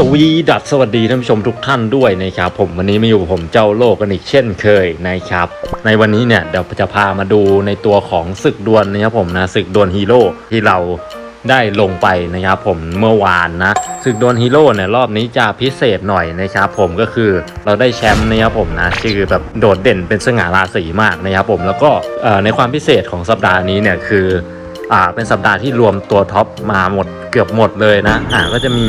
สวีดัสสวัสดีท่านผู้ชมทุกท่านด้วยนะครับผมวันนี้มาอยู่กับผมเจ้าโลกกันอีกเช่นเคยนะครับ ในวันนี้เนี่ยเดี๋ยวจะพามาดูในตัวของศึกดวลนะครับผมนะศึกดวลฮีโร่ที่เราได้ลงไปนะครับผมเมื่อวานนะศึกดวลฮีโร่เนี่ยรอบนี้จะพิเศษหน่อยนะครับผมก็คือเราได้แชมป์นะครับผมนะคือแบบโดดเด่นเป็นสง่าราศีมากนะครับผมแล้วก็ในความพิเศษของสัปดาห์นี้เนี่ยคืออ่าเป็นสัปดาห์ที่รวมตัวท็อปมาหมด กือบหมดเลยนะอ่าก็จะมี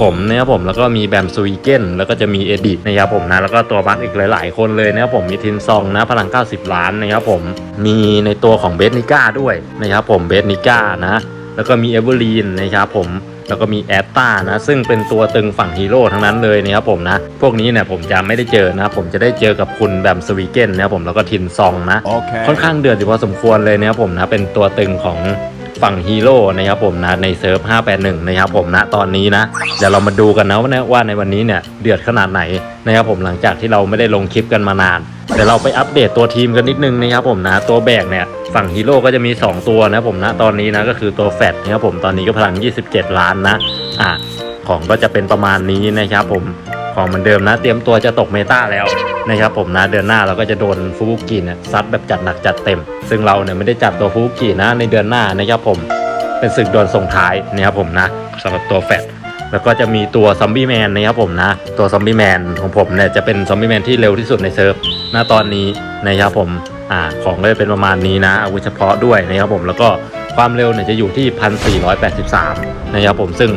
ผมนะครับผมแล้วก็มีแบมสวีเกนแล้วก็จะมีเอดินะครับผมนะแล้วก็ตัวบัคอีกหลาย ๆ คนเลยนะครับผมมีทินซองนะพลัง 90 ล้านนะครับผมมีในตัวของเบสนิก้าด้วยนะครับผมเบสนิก้านะแล้วก็มีเอเวอร์ลีนนะครับผมแล้วก็มีแอตตานะซึ่งเป็นตัวตึงฝั่งฮีโร่ทั้งนั้นเลยนะครับผมนะ พวกนี้เนี่ยผมจะไม่ได้เจอนะผมจะได้เจอกับคุณแบมสวีเกนนะครับผมแล้วก็ทินซองนะ Okay. ค่อนข้างเดือดอยู่พอสมควรเลยนะครับผมนะเป็นตัวตึงของ ฝั่งฮีโร่นะครับผมนะในเซิร์ฟ 581 นะครับผมนะตอนนี้นะเดี๋ยวเรามาดูกันนะว่าในวันนี้เนี่ยเดือดขนาดไหนนะครับผมหลังจากที่เราไม่ได้ลงคลิปกันมานานเดี๋ยวเราไปอัปเดตตัวทีมกันนิดนึงนะครับผมนะตัวแบกเนี่ยฝั่งฮีโร่ก็จะมี 2 ตัวนะผมนะตอนนี้นะก็คือตัวแฟตนะครับผมตอนนี้ก็พลัง 27 ล้านนะอะของก็จะเป็นประมาณนี้นะครับผม ของเหมือนเดิมนะ เตรียมตัวจะตกเมตาแล้วนะครับผมนะเดือนหน้าเราก็จะโดนฟูบุกิเนี่ยซัดแบบจัดหนักจัดเต็ม ซึ่งเราเนี่ยไม่ได้จับตัวฟูบุกินะในเดือนหน้านะครับผมเป็นศึกโดวลส่งท้ายนะครับผมนะสำหรับตัวแฟตแล้วก็จะมีตัวซอมบี้แมนนะครับผมนะ ตัวซอมบี้แมนของผมเนี่ยจะเป็นซอมบี้แมนที่เร็วที่สุดในเซิร์ฟณตอนนี้นะครับผมอ่าของก็จะเป็นประมาณนี้นะอาวุธเฉพาะด้วยนะครับผมแล้วก็ความเร็วเนี่ยจะอยู่ที่ 1483 นะครับผมซึ่ง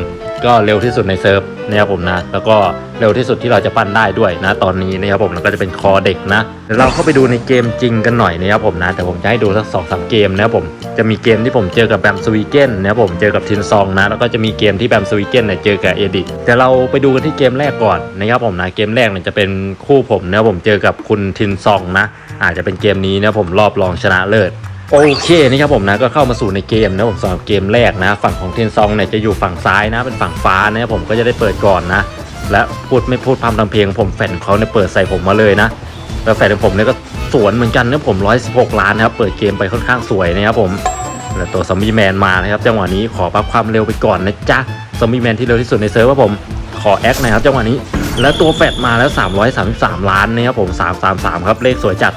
ก็เร็วที่สุดในเซิร์ฟนะครับผมนะ แล้วก็เร็วที่สุดที่เราจะปั้นได้ด้วยนะ ตอนนี้นะครับผมแล้วก็จะเป็นคอเด็กนะเดี๋ยวเราเข้าไปดูในเกมจริงกันหน่อยนะครับผมนะแต่ผมจะให้ดูสักสองสามเกมนะครับผมจะมีเกมที่ผมเจอกับแบมสวีเกนนะครับผมเจอกับทินซองนะแล้วก็จะมีเกมที่แบมสวีเกนเนี่ยเจอกับเอดิทเดี๋ยวเราไปดูกันที่เกมแรกก่อนนะครับผมนะเกมแรกเนี่ยจะเป็นคู่ผมนะครับผมเจอกับคุณทินซองนะอาจจะเป็นเกมนี้นะครับผมรอบรองชนะเลิศ โอเคนี่ครับผมนะก็เข้ามาสู่ในเกมนะผมสำหรับเกมแรกนะ ฝั่งของเทนซองเนี่ยจะอยู่ฝั่งซ้ายนะเป็นฝั่งฟ้านะครับผมก็จะได้เปิดก่อนนะ และพูดไม่พูดพร่ำทำเพลงผมแฟนเขาเนี่ยเปิดใส่ผมมาเลยนะแล้วแฟนของผมเนี่ยก็สวนเหมือนกันนะผม 116 ล้านนะครับเปิดเกมไปค่อนข้างสวยนะครับผมแล้วตัวซอมบี้แมนมานะครับจังหวะนี้ขอปรับความเร็วไปก่อนนะจ๊ะซอมบี้แมนที่เร็วที่สุดในเซิร์ฟว่าผมขอแอคหนะครับจังหวะนี้ แล้วตัวแฟดมาแล้ว 333 ล้านนะครับผม333 ครับเลขสวยจัด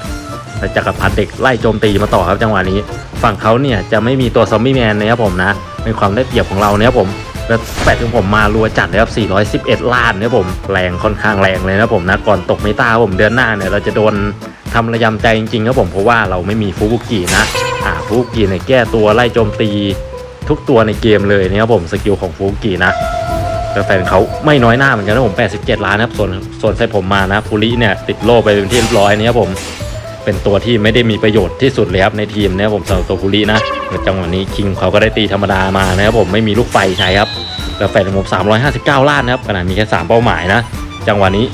แต่จักรพรรดิเด็กไล่โจมตีมาต่อครับจังหวะนี้ ฝั่งเขาเนี่ยจะไม่มีตัวซอมบี้แมนนะครับผมนะเป็นความได้เปรียบของเราเนี่ยผมแล้วแปดของผมมารัวจัดเลยครับ 411 ล้านเนี่ยผม แรงค่อนข้างแรงเลยนะผมนะ ก่อนตกเมตาครับผมเดือนหน้าเนี่ย เราจะโดนทำระยำใจจริงๆครับผม เพราะว่าเราไม่มีฟูบุกินะ อ่า ฟูบุกิเนี่ยแก้ตัวไล่โจมตีทุกตัวในเกมเลยนะครับผม สกิลของฟูบุกินะแล้วแฟนเขาไม่น้อยหน้าเหมือนกันนะผม 87 ล้านนะครับ ส่วนส่วนใส่ผมมานะฟูริเนี่ยติดโล่ไปเป็นที่เรียบร้อยนะครับผม เป็นตัวที่ไม่ได้มีประโยชน์ที่สุดเลยครับในทีมนะครับผมสำหรับตัวฟูรินะจังหวะนี้คิงเขาก็ได้ตีธรรมดามานะครับผมไม่มีลูกไฟใช้ครับแล้วแฟนของผม359 ล้านนะครับขนาดมีแค่ 3 เป้าหมายนะ จังหวะนี้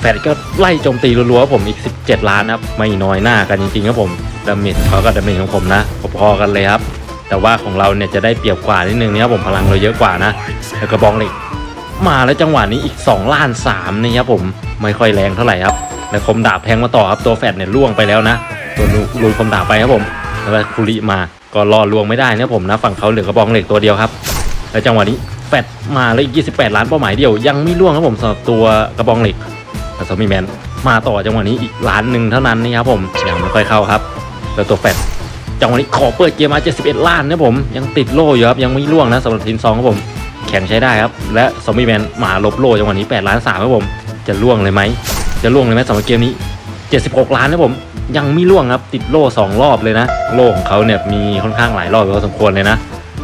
แฟนก็ไล่โจมตีรัวๆครับผมอีก 17 ล้านนะครับไม่น้อยหน้ากันจริงๆครับผมดาเมจเขากับดาเมจของผมนะพอๆกันเลยครับแต่ว่าของเราเนี่ยจะได้เปรียบกว่านิดนึงนะครับผมพลังเราเยอะกว่านะแล้วกระบองเหล็กมาแล้วจังหวะนี้อีก 2 ล้าน3นี่ครับผมไม่ค่อยแรงเท่าไหร่ครับ แล้วคมดาบแทงมาต่อครับตัวแฟดเนี่ยล่วงไปแล้วนะตัวลุยคมดาบไปครับผมแล้วก็คุริมาก็รอลวงไม่ได้นะผมนะฝั่งเขาเหลือกระบองเหล็กตัวเดียวครับแล้วจังหวะนี้แฟดมาแล้วอีก 28 ล้านเป้าหมายเดียวยังไม่ล่วงครับผมสำหรับตัวกระบองเหล็กแต่ซอมบี้แมนมาต่อจังหวะนี้อีกล้านหนึ่งเท่านั้นนี่ครับผมยังไม่ค่อยเข้าครับ แล้วตัวแฟดจังหวะนี้ขอเปิดเกมมา 71 ล้านนะผมยังติดโล่อยู่ครับยังไม่ล่วงนะสำหรับทีมซองครับผมแข็งใช้ได้ครับ และซอมบี้แมนมาลบโล่จังหวะนี้8ล้าน3ครับผมจะล่วงเลยไหม จะล่วงเลยไหมสำหรับเกมนี้ 76 ล้านนะผม ยังไม่ล่วงครับ ติดโล่ 2 รอบเลยนะ โล่ของเขาเนี่ยมีค่อนข้างหลายรอบพอสมควรเลยนะ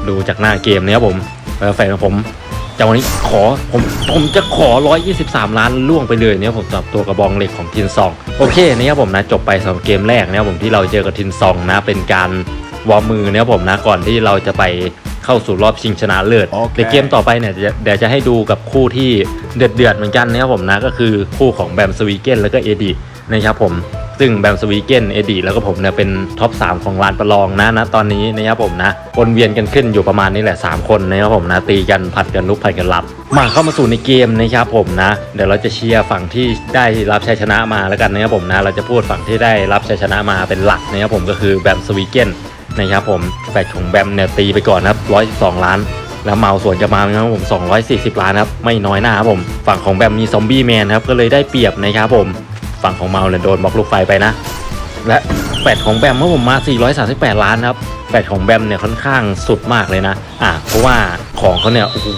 ดูจากหน้าเกมเนี้ยผมแล้วแฟนของผมจังหวะนี้ขอผมผมจะขอ 123 ล้านล่วงไปเลยเนี่ยผมสำหรับตัวกระบองเหล็กของทินซองโอเคนะครับผมนะจบไปสำหรับเกมแรกนะครับผมที่เราเจอกับทินซองนะเป็นการวอร์มมือนะครับผมนะก่อนที่เราจะไป เข้าสู่รอบชิงชนะเลิศโอเคในเกมต่อไปเนี่ยเดี๋ยวเดี๋ยวจะให้ดูกับคู่ที่เดือดเดือดๆเหมือนกันนะครับผมนะก็คือคู่ของแบมสวีเกนแล้วก็เอดีนะครับผมซึ่งแบมสวีเกนเอดีแล้วก็ผมเนี่ยเป็นท็อป 3 ของลานประลองนะนะตอนนี้นะครับผมนะวนเวียนกันขึ้นอยู่ประมาณนี้แหละ 3 คนนะครับผมนะตีกันผัดกันลุกผัดกันรับ มาเข้ามาสู่ในเกมนะครับผมนะ เดี๋ยวเราจะเชียร์ฝั่งที่ได้รับชัยชนะมาแล้วกันนะครับผมนะเราจะพูดฝั่งที่ได้รับชัยชนะมาเป็นหลักนะครับผมก็คือแบมสวีเกน นะครับผมแฟกของแบมเนี่ยตีไปก่อนครับ112 ล้าน แล้วเมาสวนจะมาครับผม 240 ล้านครับไม่น้อยหน้าครับผม ฝั่งของแบมมีซอมบี้แมนครับก็เลยได้เปรียบนะครับผม ฝั่งของเมาเนี่ยโดนบล็อกลูกไฟไปนะ และแฟดของแบมเมื่อผมมา 438 ล้านครับแฟดของแบมเนี่ยค่อนข้างสุดมากเลยนะอะเพราะว่าของเขาเนี่ยโอ้โห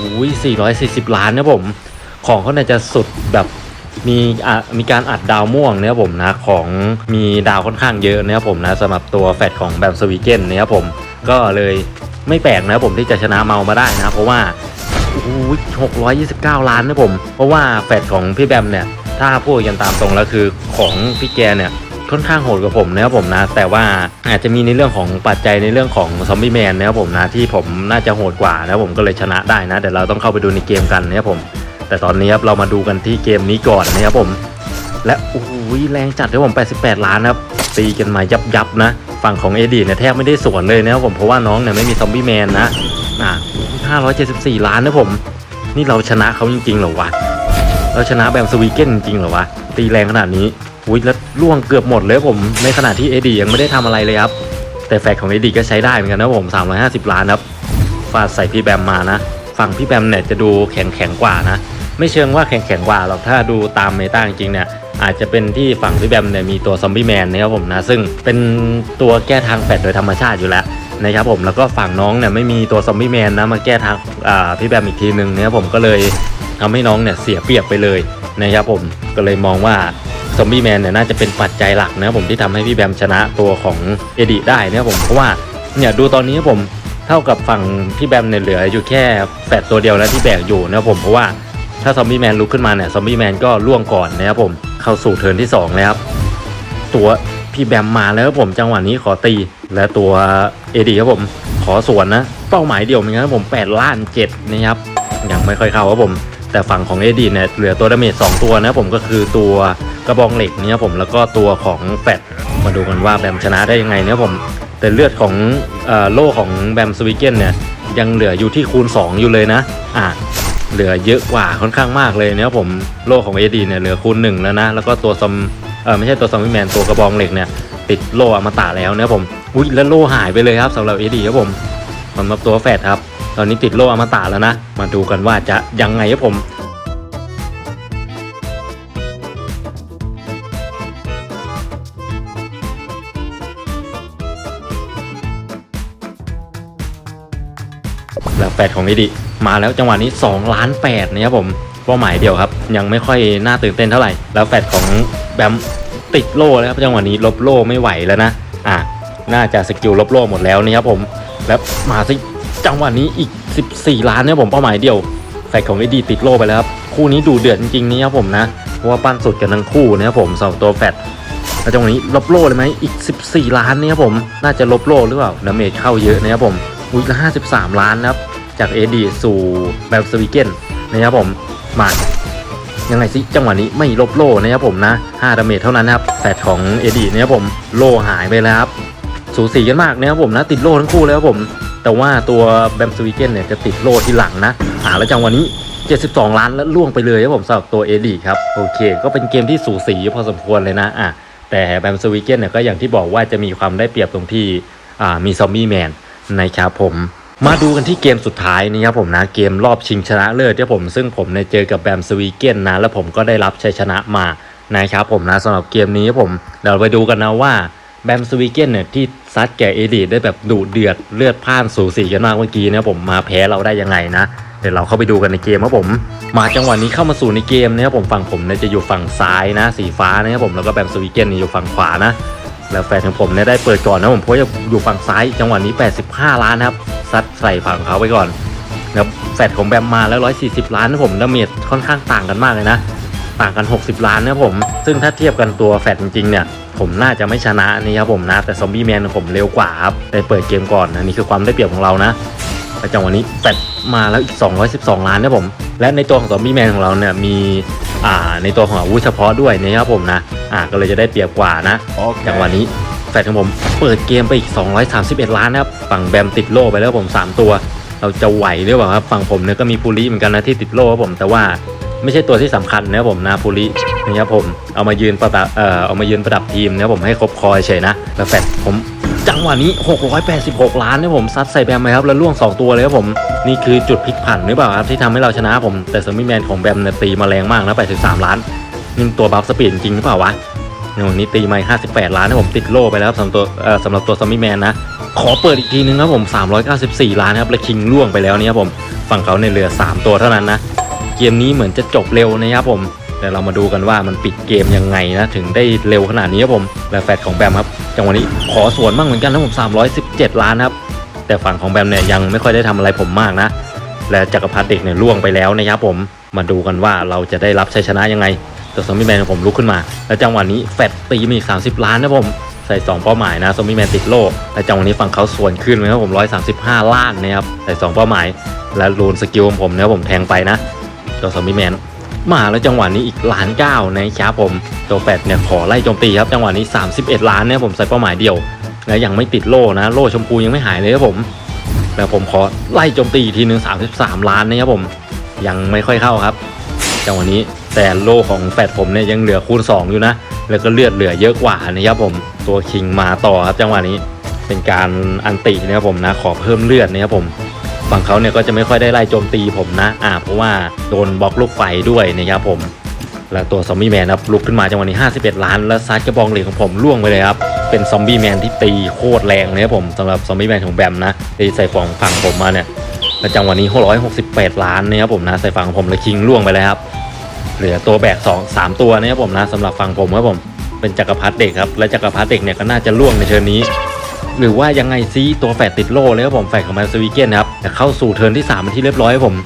440 ล้านนะผม ของเขาเนี่ยจะสุดแบบ มีมีการอัดดาวม่วงเนี่ยผมนะของมีดาวค่อนข้างเยอะนะครับผมนะสำหรับตัวแฟดของแบมสวีเกนนะครับผมก็เลยไม่แปลกนะครับผมที่จะชนะเมามาได้นะเพราะว่าโอ้โห629ล้านนะผม เพราะว่าแฟดของพี่แบมเนี่ย ถ้าพูดกันตามตรงแล้วคือของพี่แกเนี่ยค่อนข้างโหดกว่าผมนะครับผมนะ แต่ว่าอาจจะมีในเรื่องของปัจจัยในเรื่องของซอมบี้แมนนะครับผมนะที่ผมน่าจะโหดกว่านะครับผมก็เลยชนะได้นะเดี๋ยวเราต้องเข้าไปดูในเกมกันนะครับผม แต่ตอนนี้ครับเรามาดูกันที่เกมนี้ก่อนนะครับผม และโอ้โหแรงจัดครับผม 88 ล้านครับตีกันมายับยับนะ ฝั่งของเอดีเนี่ยแทบไม่ได้สวนเลยนะครับผมเพราะว่าน้องเนี่ยไม่มีซอมบี้แมนนะอะ574 ล้านนะผม นี่เราชนะเขาจริงๆเหรอวะเราชนะแบมสวีเกนจริงๆเหรอวะตีแรงขนาดนี้อุ้ยแล้วล่วงเกือบหมดเลยผมในขณะที่เอดียังไม่ได้ทำอะไรเลยครับแต่แฟกของเอดีก็ใช้ได้เหมือนกันนะผม 350 ล้านครับฟาดใส่พี่แบมมานะ ฝั่งพี่แบมเนี่ยจะดูแข็งแข็งกว่านะ ไม่เชิงว่าแข็งแข็งกว่าหรอกถ้าดูตามเมตาจริงเนี่ยอาจจะเป็นที่ฝั่งพี่แบมเนี่ยมีตัวซอมบี้แมนนะครับผมนะซึ่งเป็นตัวแก้ทางแฟดโดยธรรมชาติอยู่แล้วนะครับผมแล้วก็ฝั่งน้องเนี่ยไม่มีตัวซอมบี้แมนนะมาแก้ทางพี่แบมอีกทีหนึ่งนะครับผมก็เลยทำให้น้องเนี่ยเสียเปรียบไปเลยนะครับผมก็เลยมองว่าซอมบี้แมนเนี่ยน่าจะเป็นปัจจัยหลักนะครับผมที่ทำให้พี่แบมชนะตัวของเอดิได้นะครับผมเพราะว่าเนี่ยดูตอนนี้ครับผมเท่ากับฝั่งพี่แบมเนี่ยเหลืออยู่แค่แฟดตัวเดียวแล้วที่แบกอยู่นะครับผมเพราะว่า ถ้าซอมบี้แมนลุกขึ้นมาเนี่ยซอมบี้แมนก็ล่วงก่อนนะครับผมเข้าสู่เทิร์นที่2แล้วครับตัวพี่แบมมาแล้วครับผมจังหวะนี้ขอตีและตัวเอดีครับผมขอสวนนะ เป้าหมายเดียวเหมือนกันครับผม8ล้าน7นะครับยังไม่ค่อยเข้าครับผม แต่ฝั่งของเอดีเนี่ยเหลือตัวดาเมจ2ตัวนะผมก็คือตัวกระบองเหล็กเนี่ยครับผมแล้วก็ตัวของแฟดมาดูกันว่าแบมชนะได้ยังไงเนะครับผมแต่เลือดของเอ่อโล่ของแบมสวิเกนเนี่ยยังเหลืออยู่ที่คูณ 2 อยู่เลยนะ อะ เหลือเยอะกว่าค่อนข้างมากเลยเนี่ยผมโลของเอดีเนี่ยเหลือคูณ1แล้วนะ แล้วก็ตัวซอมเออไม่ใช่ตัวซอมบี้แมนตัวกระบองเหล็กเนี่ย ติดโลอมตะแล้วเนี่ยผมอุ้ยแล้วโลหายไปเลยครับสำหรับเอดีครับผมสำหรับตัวแฟดครับ ตอนนี้ติดโลอมตะแล้วนะ มาดูกันว่าจะยังไงครับผม แล้วแฟดของเอดิมาแล้วจังหวะนี้2ล้าน8นะครับผมเป้าหมายเดียวครับ ยังไม่ค่อยน่าตื่นเต้นเท่าไหร่ แล้วแฟดของแบมติดโล่แล้วครับจังหวะนี้ลบโล่ไม่ไหวแล้วนะอะน่าจะสกิลลบโล่หมดแล้วนี่ครับผมแล้วมาสิจังหวะนี้อีก 14 ล้านนะครับผมเป้าหมายเดียวแฟดของเอดีติดโล่ไปแล้วครับคู่นี้ดูเดือดจริงๆนี่ครับผมนะเพราะว่าปั้นสุดกันทั้งคู่นะครับผมสำหรับตัวแฟดแล้วจังหวะนี้ลบโล่เลยไหมอีก 14 ล้านเนี่ยครับผมน่าจะลบโล่หรือเปล่าดาเมจเข้าเยอะนะครับผมอุ้ยละ53ล้านนะครับ จากเอดีสู่แบบสวีเกนนะครับผมมายังไงสิจังหวะนี้ไม่ลบโล่นะครับผมนะ5ดาเมจเท่านั้นนะครับแฟดของเอดีนะครับผมโล่หายไปแล้วครับสูสีกันมากนะครับผมนะติดโล่ทั้งคู่เลยครับผม แต่ว่าตัวแบมสวีเกนเนี่ยจะติดโล่ที่หลังนะอ่าแล้วจังหวะนี้ 72 ล้านแล้วล่วงไปเลยครับผมสำหรับตัวเอดีครับโอเค ก็เป็นเกมที่สูสีพอสมควรเลยนะอะแต่แบมสวีเกนเนี่ยก็อย่างที่บอกว่าจะมีความได้เปรียบตรงที่อ่ามีซอมบี้แมนนะครับผม มาดูกันที่เกมสุดท้ายนี่ครับผมนะเกมรอบชิงชนะเลิศที่ผมซึ่งผมเนี่ยเจอกับแบมสวีเกนนะแล้วผมก็ได้รับชัยชนะมานะครับผมนะสำหรับเกมนี้ผมเดี๋ยวไปดูกันนะว่าแบมสวีเกนเนี่ยที่ซัดแก่เอดีได้แบบดุเดือดเลือดพ่านสูสีกันมากเมื่อกี้นะผมมาแพ้เราได้ยังไงนะเดี๋ยวเราเข้าไปดูกันในเกมครับผม มาจังหวะนี้เข้ามาสู่ในเกมนะครับผมฝั่งผมเนี่ยจะอยู่ฝั่งซ้ายนะ สีฟ้านะครับผมแล้วก็แบมสวีเกนเนี่ยอยู่ฝั่งขวานะ แล้วแฟนของผมเนี่ยได้เปิดก่อนนะผมเพราะอยู่ฝั่งซ้ายจังหวะนี้ 85 ล้านนะครับซัดใส่ฝั่งเขาไปก่อนแล้วแฟดของแบมมาแล้ว 140 ล้านนะผมดาเมจค่อนข้างต่างกันมากเลยนะ ต่างกัน 60 ล้านนะผม ซึ่งถ้าเทียบกันตัวแฟดจริงๆเนี่ยผมน่าจะไม่ชนะนี่ครับผมนะ แต่ซอมบี้แมนผมเร็วกว่าครับได้เปิดเกมก่อนอันนี้คือความได้เปรียบของเรานะแต่จังหวะนี้แฟดมาแล้วอีก 212 ล้านนะผม และในตัวของซอมบี้แมนของเราเนี่ยมี อ่าในตัวของอาวุธเฉพาะด้วยนะครับผมนะอ่าก็เลยจะได้เปรียบกว่านะจังหวะนี้แฟดของผมเปิดเกมไปอีก 231 ล้านนะครับฝั่งแบมติดโล่ไปแล้วผม3 ตัว เราจะไหวหรือเปล่าครับฝั่งผมเนี่ยก็มีพูลิเหมือนกันนะที่ติดโล่ครับผมแต่ว่าไม่ใช่ตัวที่สำคัญนะครับผมนะพูลินะครับผมเอามายืนประดับเอ่อเอามายืนประดับทีมนะครับผมให้ครบคอยเฉยนะแล้วแฟดผม จังหวะนี้ 686 ล้านนะผมซัดใส่แบมไปครับแล้วล่วง 2 ตัวเลยครับผมนี่คือจุดพลิกผันหรือเปล่าครับที่ทำให้เราชนะผมแต่ซอมบี้แมนของแบมเนี่ยตีมาแรงมากนะไปถึง3ล้านนี่ตัวบัฟสปีดจริงหรือเปล่าวะในวันนี้ตีมา58 ล้านนะผมติดโล่ไปแล้วครับสำหรับตัวสำหรับตัวซอมบี้แมนนะขอเปิดอีกทีนึงครับผม 394 ล้านนะครับและคิงล่วงไปแล้วเนี่ยครับผมฝั่งเขาในเหลือ 3 ตัวเท่านั้นนะเกมนี้เหมือนจะจบเร็วนะครับผม แต่เรามาดูกันว่ามันปิดเกมยังไงนะถึงได้เร็วขนาดนี้ครับผมและแฟดของแบมครับจังหวะนี้ขอสวนบ้างเหมือนกันนะผม 317 ล้านครับแต่ฝั่งของแบมเนี่ยยังไม่ค่อยได้ทำอะไรผมมากนะ และจักรพรรดิเด็กเนี่ยล่วงไปแล้วนะครับผมมาดูกันว่าเราจะได้รับชัยชนะยังไงแต่ซอมบี้แมนของผมลุกขึ้นมา และจังหวะนี้แฟดตีมาอีก30 ล้านนะผมใส่2เป้าหมายนะซอมบี้แมนติดโล่และจังหวะนี้ฝั่งเขาส่วนขึ้นนะครับผม 135 ล้านนะครับใส่2เป้าหมาย และรูนสกิลของผมนะครับผมแทงไปนะตัวซอมบี้แมน มาแล้วจังหวะนี้อีกล้านเก้านะครับผมตัวแฟดเนี่ยขอไล่โจมตีครับจังหวะนี้ 31 ล้านเนี่ยผมใส่เป้าหมายเดียว และยังไม่ติดโล่นะ โล่ชมพูยังไม่หายเลยครับผมแล้วผมขอไล่โจมตีอีกทีหนึ่ง33 ล้านนะครับผม ยังไม่ค่อยเข้าครับ จังหวะนี้แต่โล่ของแฟดผมเนี่ยยังเหลือคูณ 2 อยู่นะ แล้วก็เลือดเหลือเยอะกว่านะครับผมตัวคิงมาต่อครับจังหวะนี้เป็นการอันตินะครับผมนะขอเพิ่มเลือดนะครับผม ฝั่งเขาเนี่ยก็จะไม่ค่อยได้ไล่โจมตีผมนะ อ่า เพราะว่าโดนบล็อกลูกไฟด้วยนะครับผม แล้วตัวซอมบี้แมนครับลุกขึ้นมาจังหวะนี้ 51 ล้าน แล้วซัดกระบองเหล็กของผมล่วงไปเลยครับ เป็นซอมบี้แมนที่ตีโคตรแรงเลยครับผมสำหรับซอมบี้แมนของแบมนะตีใส่ฝั่งฝั่งผมมาเนี่ยแล้วจังหวะนี้ 668 ล้านนะครับผมนะใส่ฝั่งผมแล้วคิงล่วงไปเลยครับ เหลือตัวแบก2 3ตัวนะครับผมนะสำหรับฝั่งผมครับผม เป็นจักรพรรดิเด็กครับ และจักรพรรดิเด็กเนี่ยก็น่าจะล่วงในเทิร์นนี้ หรือว่ายังไงซีตัวแฟดติดโล่เลยครับผมแฟดของมาสวีเกนครับแต่เข้าสู่เทิร์นที่3เป็นที่เรียบร้อยครับผม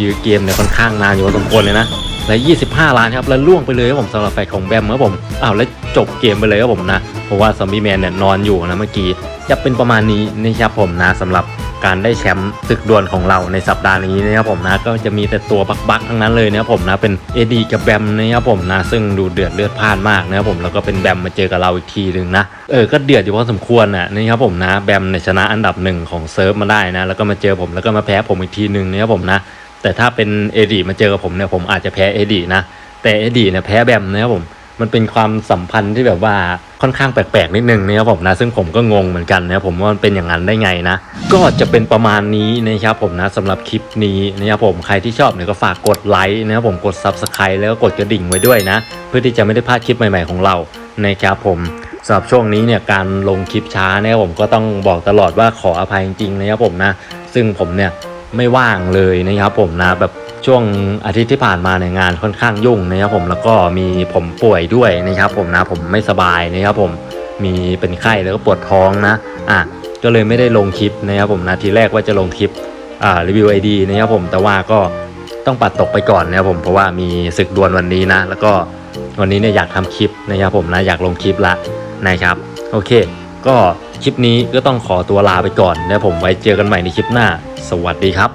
ยื้อเกมเนี่ยค่อนข้างนานอยู่พอสมควรเลยนะและ 25 ล้านครับแล้วล่วงไปเลยครับผมสำหรับแฟดของแบมครับผมอ้าวแล้วจบเกมไปเลยครับผมนะเพราะว่าซอมบี้แมนเนี่ยนอนอยู่นะเมื่อกี้จะเป็นประมาณนี้นะครับผมนะสำหรับ การได้แชมป์ศึกดวลของเราในสัปดาห์นี้นะครับผมนะก็จะมีแต่ตัวบักๆทั้งนั้นเลยนะครับผมนะเป็นเอดีกับแบมนะครับผมนะซึ่งดูเดือดเลือดพล่านมากนะครับผมแล้วก็เป็นแบมมาเจอกับเราอีกทีหนึ่งนะเออก็เดือดอยู่พอสมควรนะนะครับผมนะแบมในชนะอันดับหนึ่งของเซิร์ฟมาได้นะแล้วก็มาเจอผมแล้วก็มาแพ้ผมอีกทีหนึ่งนะครับผมนะแต่ถ้าเป็นเอดีมาเจอกับผมเนี่ยผมอาจจะแพ้เอดีนะแต่เอดีเนี่ยแพ้แบมนะครับผม มันเป็นความสัมพันธ์ที่แบบว่าค่อนข้างแปลกๆนิดนึงนะครับผมนะซึ่งผมก็งงเหมือนกันนะครับผมว่ามันเป็นอย่างนั้นได้ไงนะ ก็จะเป็นประมาณนี้นะครับผมนะสำหรับคลิปนี้นะครับผมใครที่ชอบเนี่ยก็ฝากกดไลค์นะครับผมกด Subscribe แล้วก็กดกระดิ่งไว้ด้วยนะ เพื่อที่จะไม่ได้พลาดคลิปใหม่ๆของเรานะครับผมสำหรับช่วงนี้เนี่ยการลงคลิปช้านะครับผมก็ต้องบอกตลอดว่าขออภัยจริงๆนะครับผมนะ ซึ่งผมเนี่ย ไม่ว่างเลยนะครับผมนะแบบช่วงอาทิตย์ที่ผ่านมาเนี่ยงานค่อนข้างยุ่งนะครับผมแล้วก็มีผมป่วยด้วยนะครับผมนะผมไม่สบายนะครับผมมีเป็นไข้แล้วก็ปวดท้องนะอะก็เลยไม่ได้ลงคลิปนะครับผมนะทีแรกว่าจะลงคลิปอ่ารีวิวไอดีนะครับผมแต่ว่าก็ต้องปัดตกไปก่อนนะครับผมเพราะว่ามีศึกดวลวันนี้นะ แล้วก็วันนี้เนี่ยอยากทำคลิปนะครับผมนะอยากลงคลิปละนะครับโอเค ก็ คลิปนี้ก็ต้องขอตัวลาไปก่อนนะผมไว้เจอกันใหม่ในคลิปหน้า สวัสดีครับ